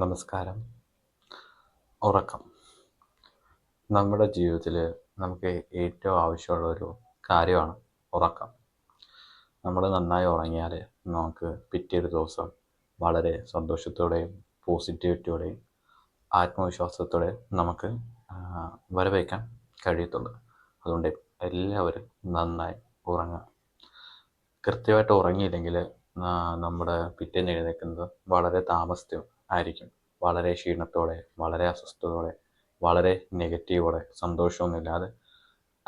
നമസ്കാരം. ഉറക്കം. നമ്മുടെ ജീവിതത്തിൽ നമുക്ക് ഏറ്റവും ആവശ്യമുള്ള ഒരു കാര്യമാണ് ഉറക്കം. നമ്മൾ നന്നായി ഉറങ്ങിയാൽ നമുക്ക് പിറ്റേ ഒരു ദിവസം വളരെ സന്തോഷത്തോടെയും പോസിറ്റിവിറ്റിയോടെയും ആത്മവിശ്വാസത്തോടെ നമുക്ക് വരവേക്കാൻ കഴിയത്തുള്ളൂ. അതുകൊണ്ട് എല്ലാവരും നന്നായി ഉറങ്ങുക. കൃത്യമായിട്ട് ഉറങ്ങിയില്ലെങ്കിൽ നമ്മുടെ പിറ്റേന്ന് എഴുന്നേൽക്കുന്നത് വളരെ താമസിച്ച് ആയിരിക്കും. വളരെ ക്ഷീണത്തോടെ വളരെ അസ്വസ്ഥതയോടെ വളരെ നെഗറ്റീവോടെ സന്തോഷമൊന്നുമില്ലാതെ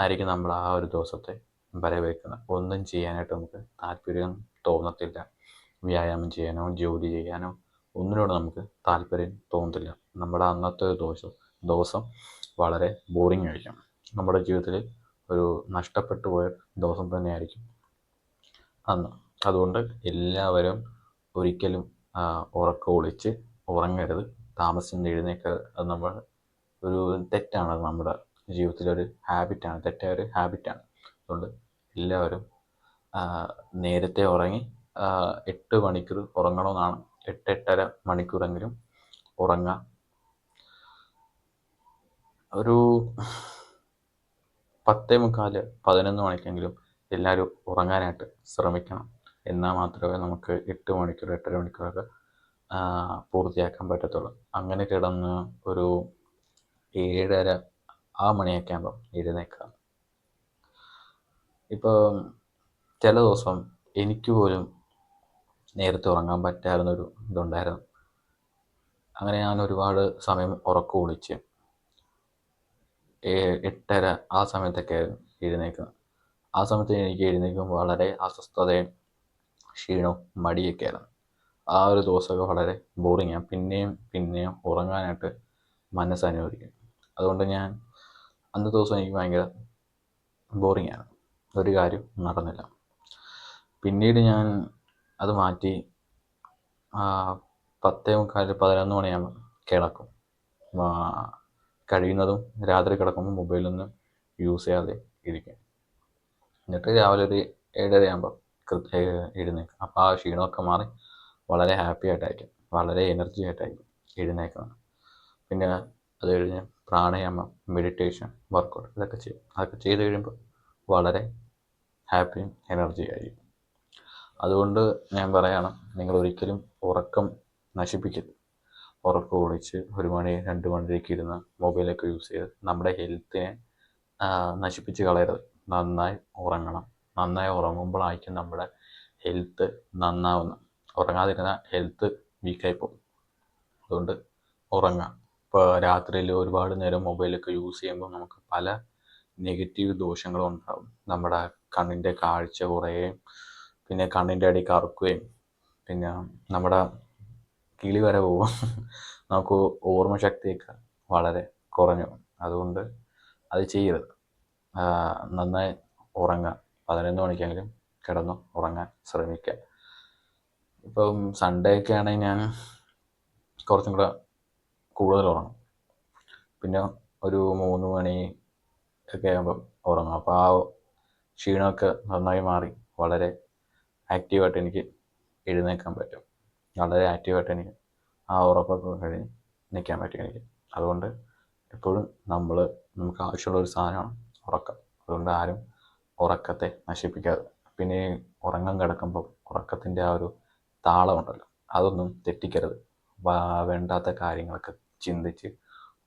ആയിരിക്കും നമ്മൾ ആ ഒരു ദിവസത്തെ വരവേൽക്കുന്നത്. ഒന്നും ചെയ്യാനായിട്ട് നമുക്ക് താല്പര്യം തോന്നത്തില്ല. വ്യായാമം ചെയ്യാനോ ജോലി ചെയ്യാനോ ഒന്നിനോട് നമുക്ക് താല്പര്യം തോന്നത്തില്ല. നമ്മുടെ അന്നത്തെ ഒരു ദിവസം ദിവസം വളരെ ബോറിംഗ് ആയിരിക്കും. നമ്മുടെ ജീവിതത്തിൽ ഒരു നഷ്ടപ്പെട്ടു പോയ ദിവസം തന്നെയായിരിക്കും അന്ന്. അതുകൊണ്ട് എല്ലാവരും ഒരിക്കലും ഉറക്കം ഒളിച്ച് ഉറങ്ങരുത്. താമസിച്ച് എഴുന്നേൽക്കുക അത് നമ്മൾ ഒരു തെറ്റാണ്. അത് നമ്മുടെ ജീവിതത്തിലൊരു ഹാബിറ്റാണ് തെറ്റായ ഒരു ഹാബിറ്റാണ് അതുകൊണ്ട് എല്ലാവരും നേരത്തെ ഉറങ്ങി എട്ട് മണിക്കൂർ ഉറങ്ങണമെന്നാണ്. എട്ട് എട്ടര മണിക്കൂറെങ്കിലും ഉറങ്ങുക ഒരു പത്തേ മുക്കാൽ പതിനൊന്ന് മണിക്കെങ്കിലും എല്ലാവരും ഉറങ്ങാനായിട്ട് ശ്രമിക്കണം. എന്നാൽ മാത്രമേ നമുക്ക് എട്ട് മണിക്കൂർ എട്ടര മണിക്കൂറൊക്കെ പൂർത്തിയാക്കാൻ പറ്റത്തുള്ളൂ. അങ്ങനെ കിടന്ന് ഒരു ഏഴര ആ മണിയൊക്കെ ആകുമ്പം എഴുന്നേൽക്കുക ഇപ്പോൾ ചില ദിവസം എനിക്ക് പോലും നേരത്തെ ഉറങ്ങാൻ പറ്റാറുന്നൊരു ഇതുണ്ടായിരുന്നു. അങ്ങനെ ഞാൻ ഒരുപാട് സമയം ഉറക്കം ഒളിച്ച് എട്ടര ആ സമയത്തൊക്കെ എഴുന്നേൽക്കുന്നത് ആ സമയത്ത് എനിക്ക് എഴുന്നേൽക്കുമ്പോൾ വളരെ അസ്വസ്ഥതയും ക്ഷീണവും മടിയൊക്കെയായിരുന്നു ആ ഒരു ദിവസമൊക്കെ വളരെ ബോറിങ്ങാണ് പിന്നെയും പിന്നെയും ഉറങ്ങാനായിട്ട് മനസ്സ് അനുവദിക്കും. അതുകൊണ്ട് ഞാൻ അന്നത്തെ ദിവസം എനിക്ക് ഭയങ്കര ആണ്. ഒരു കാര്യം നടന്നില്ല. പിന്നീട് ഞാൻ അത് മാറ്റി പത്തേ മുക്കാൽ പതിനൊന്ന് മണിയാകുമ്പോൾ കിടക്കും. കഴിയുന്നതും രാത്രി കിടക്കുമ്പോൾ മൊബൈലൊന്നും യൂസ് ചെയ്യാതെ ഇരിക്കും. എന്നിട്ട് രാവിലെ ഒരു ഏഴരയാകുമ്പോൾ കൃത്യ ഇരുന്ന് അപ്പോൾ ആ ക്ഷീണമൊക്കെ മാറി വളരെ ഹാപ്പി ആയിട്ടായിരിക്കും. വളരെ എനർജി ആയിട്ടായിരിക്കും എഴുന്നേൽക്കുന്നത് പിന്നെ അത് കഴിഞ്ഞ് പ്രാണായാമം മെഡിറ്റേഷൻ വർക്കൗട്ട് ഇതൊക്കെ ചെയ്യും. അതൊക്കെ ചെയ്ത് കഴിയുമ്പോൾ വളരെ ഹാപ്പിയും എനർജി ആയിരിക്കും. അതുകൊണ്ട് ഞാൻ പറയണം നിങ്ങൾ ഒരിക്കലും ഉറക്കം നശിപ്പിക്കരുത്. ഉറക്കം ഒളിച്ച് ഒരു മണി രണ്ട് മണിയിലേക്ക് ഇരുന്ന് മൊബൈലൊക്കെ യൂസ് ചെയ്ത് നമ്മുടെ ഹെൽത്തിനെ നശിപ്പിച്ച് കളയരുത്. നന്നായി ഉറങ്ങണം. നന്നായി ഉറങ്ങുമ്പോഴായിരിക്കും നമ്മുടെ ഹെൽത്ത് നന്നാവുന്നത്. ഉറങ്ങാതിരുന്നാൽ ഹെൽത്ത് വീക്കായി പോകും. അതുകൊണ്ട് ഉറങ്ങാം. ഇപ്പോൾ രാത്രിയിൽ ഒരുപാട് നേരം മൊബൈലൊക്കെ യൂസ് ചെയ്യുമ്പോൾ നമുക്ക് പല നെഗറ്റീവ് ദോഷങ്ങളും ഉണ്ടാകും നമ്മുടെ കണ്ണിന്റെ കാഴ്ച കുറയുകയും പിന്നെ കണ്ണിന്റെ അടി കറുക്കുകയും പിന്നെ നമ്മുടെ കിളി വരെ പോകും. നമുക്ക് ഓർമ്മശക്തിയൊക്കെ വളരെ കുറഞ്ഞു അതുകൊണ്ട് അത് ചെയ്യരുത്. നന്നായി ഉറങ്ങാം. പതിനൊന്ന് മണിക്കെങ്കിലും കിടന്നു ഉറങ്ങാൻ ശ്രമിക്കുക ഇപ്പം സൺഡേ ഒക്കെ ആണെങ്കിൽ ഞാൻ കുറച്ചും കൂടെ കൂടുതൽ ഉറങ്ങും. പിന്നെ ഒരു മൂന്ന് മണി ഒക്കെ ആകുമ്പം ഉറങ്ങും. അപ്പോൾ ആ ക്ഷീണമൊക്കെ നന്നായി മാറി. വളരെ ആക്റ്റീവായിട്ട് എനിക്ക് എഴുന്നേൽക്കാൻ പറ്റും. വളരെ ആക്റ്റീവായിട്ട് എനിക്ക് ആ ഉറപ്പൊക്കെ കഴിഞ്ഞ് നിൽക്കാൻ പറ്റും എനിക്ക്. അതുകൊണ്ട് എപ്പോഴും നമ്മൾ നമുക്ക് ആവശ്യമുള്ള ഒരു സാധനമാണ് ഉറക്കം. അതുകൊണ്ട് ആരും ഉറക്കത്തെ നശിപ്പിക്കാതെ. പിന്നെ ഉറങ്ങാൻ കിടക്കുമ്പോൾ ഉറക്കത്തിന്റെ ആ ഒരു താളമുണ്ടല്ലോ. അതൊന്നും തെറ്റിക്കരുത്. വേണ്ടാത്ത കാര്യങ്ങളൊക്കെ ചിന്തിച്ച്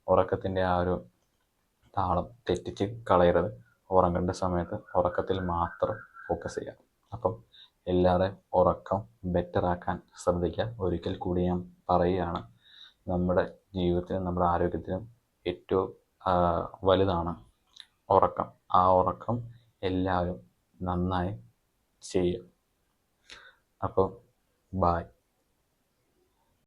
ഉറക്കത്തിന്റെ ആ ഒരു താളം തെറ്റിച്ച് കളയരുത്. ഉറങ്ങേണ്ട സമയത്ത് ഉറക്കത്തിൽ മാത്രം ഫോക്കസ് ചെയ്യുക. അപ്പം എല്ലാവരെയും ഉറക്കം ബെറ്ററാക്കാൻ ശ്രദ്ധിക്കുക. ഒരിക്കൽ കൂടി ഞാൻ പറയുകയാണ് നമ്മുടെ ജീവിതത്തിനും നമ്മുടെ ആരോഗ്യത്തിനും ഏറ്റവും വലുതാണ് ഉറക്കം. ആ ഉറക്കം എല്ലാവരും നന്നായി ചെയ്യുക. അപ്പോൾ Bye.